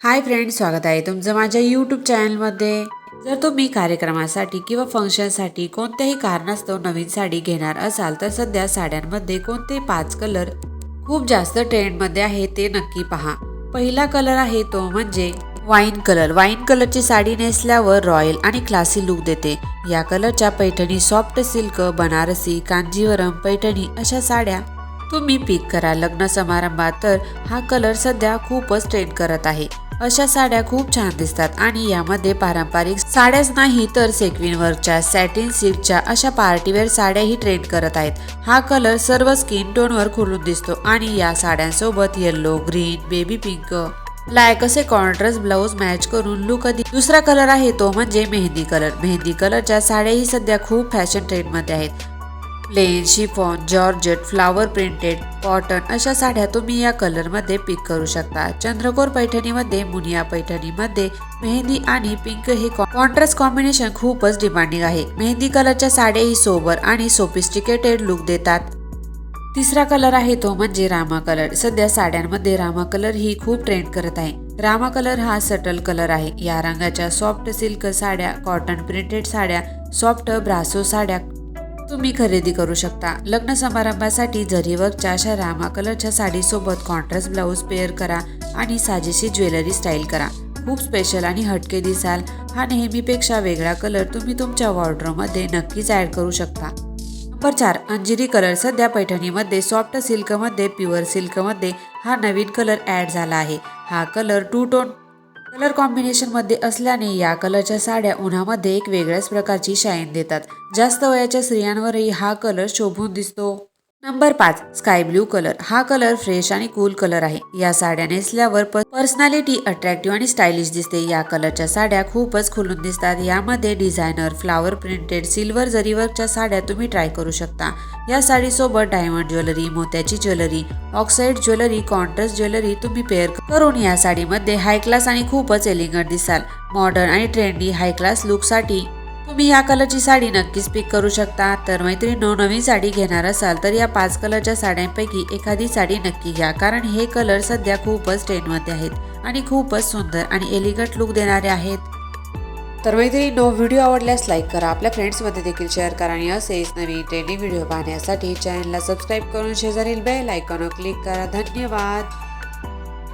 Hi friend स्वागत आहे तुमचं माझ्या यूट्यूब चॅनलमध्ये. जर तुम्ही कार्यक्रमासाठी किंवा फंक्शनसाठी कोणत्याही कारणास्तव नवीन साडी घेणार असाल तर सध्या साड्यांमध्ये कोणते पाच कलर खूप जास्त ट्रेंडमध्ये आहे ते नक्की पहा. पहिला कलर आहे तो म्हणजे वाईन कलर वाईन कलरची साडी नेसल्यावर रॉयल आणि क्लासी लुक देते. या कलरच्या पैठणी सॉफ्ट सिल्क बनारसी कांजीवरम पैठणी अशा साड्या तुम्ही पिक करा. लग्न समारंभात तर हा कलर सध्या खूपच ट्रेंड करत आहे. अशा साड्या खूप छान दिसतात. आणि यामध्ये पारंपरिक साड्याच नाही तर सेक्विनवरच्या सॅटिन सिल्कच्या अशा पार्टीवेअर साड्याही ट्रेंड करत आहेत. हा कलर सर्व स्किन टोनवर खुलून दिसतो आणि या साड्यांसोबत yellow green baby pink black असे कॉन्ट्रास्ट ब्लाऊज मॅच करून लुक अधिक दुसरा कलर आहे तो म्हणजे मेहंदी कलर मेहंदी कलरच्या साड्याही सध्या खूप फॅशन ट्रेंडमध्ये आहेत. Plain chiffon georgette flower printed cotton अशा साड्या तुम्ही या कलरमध्ये पिक करू शकता. चंद्रकोर पैठणीमध्ये मुनिया पैठणीमध्ये मेहंदी आणि पिंक हे कॉन्ट्रास्ट कॉम्बिनेशन खूपच डिमांडिंग आहे. मेहंदी कलरच्या साड्याही सोबर आणि सोफिस्टिकेटेड लुक देतात. तिसरा कलर आहे तो म्हणजे रामा कलर. सध्या साड्यांमध्ये रामा कलर ही खूप ट्रेंड करत आहे. रामा कलर हा सटल कलर आहे. या रंगाच्या सॉफ्ट सिल्क साड्या कॉटन प्रिंटेड साड्या सॉफ्ट ब्रासो साड्या तुम्ही खरेदी करू शकता. लग्न समारंभासाठी जरीवर्कच्या अशा रामा कलरच्या साडीसोबत कॉन्ट्रास्ट ब्लाऊज पेअर करा आणि साजेशी ज्वेलरी स्टाईल करा. खूप स्पेशल आणि हटके दिसाल. हा नेहमीपेक्षा वेगळा कलर तुम्ही तुमच्या वॉर्ड्रोमध्ये नक्कीच ॲड करू शकता. नंबर चार अंजिरी कलर सध्या पैठणीमध्ये सॉफ्ट सिल्कमध्ये प्युअर सिल्कमध्ये हा नवीन कलर ॲड झाला आहे. हा कलर टू टोन कलर कॉम्बिनेशनमध्ये असल्याने या कलरच्या साड्या उन्हामध्ये एक वेगळ्याच प्रकारची शाईन देतात. जास्त वयाच्या स्त्रियांवरही हा कलर शोभून दिसतो. नंबर पाच स्काय ब्ल्यू कलर. हा कलर फ्रेश आणि कूल कलर आहे. या साड्या नेसल्यावर पर्सनॅलिटी अट्रॅक्टिव्ह आणि स्टायलिश दिसते. या कलरच्या साड्या खूपच खुलून दिसतात. यामध्ये डिझायनर फ्लावर प्रिंटेड सिल्वर जरीवर्कच्या साड्या तुम्ही ट्राय करू शकता. या साडीसोबत डायमंड ज्वेलरी मोत्याची jewellery oxide jewellery contrast jewellery तुम्ही पेअर करून या साडीमध्ये हाय क्लास आणि खूपच एलिगंट दिसाल. मॉडर्न आणि ट्रेंडी हाय क्लास लुकसाठी तुम्ही या कलरची साडी नक्कीच पिक करू शकता. तर मैत्रिणीनो नवीन साडी घेणार असाल तर या पाच कलरच्या साड्यांपैकी एखादी साडी नक्की घ्या. कारण हे कलर सध्या खूपच ट्रेंडमध्ये आहेत आणि खूपच सुंदर आणि एलिगंट लुक देणारे आहेत. तर मैत्रिणीनो व्हिडिओ आवडल्यास लाईक करा. आपल्या फ्रेंड्समध्ये देखील शेअर करा आणि असेच नवीन ट्रेंडिंग व्हिडिओ पाहण्यासाठी चॅनलला सबस्क्राईब करून शेजारील बेल आयकॉनवर क्लिक करा. धन्यवाद!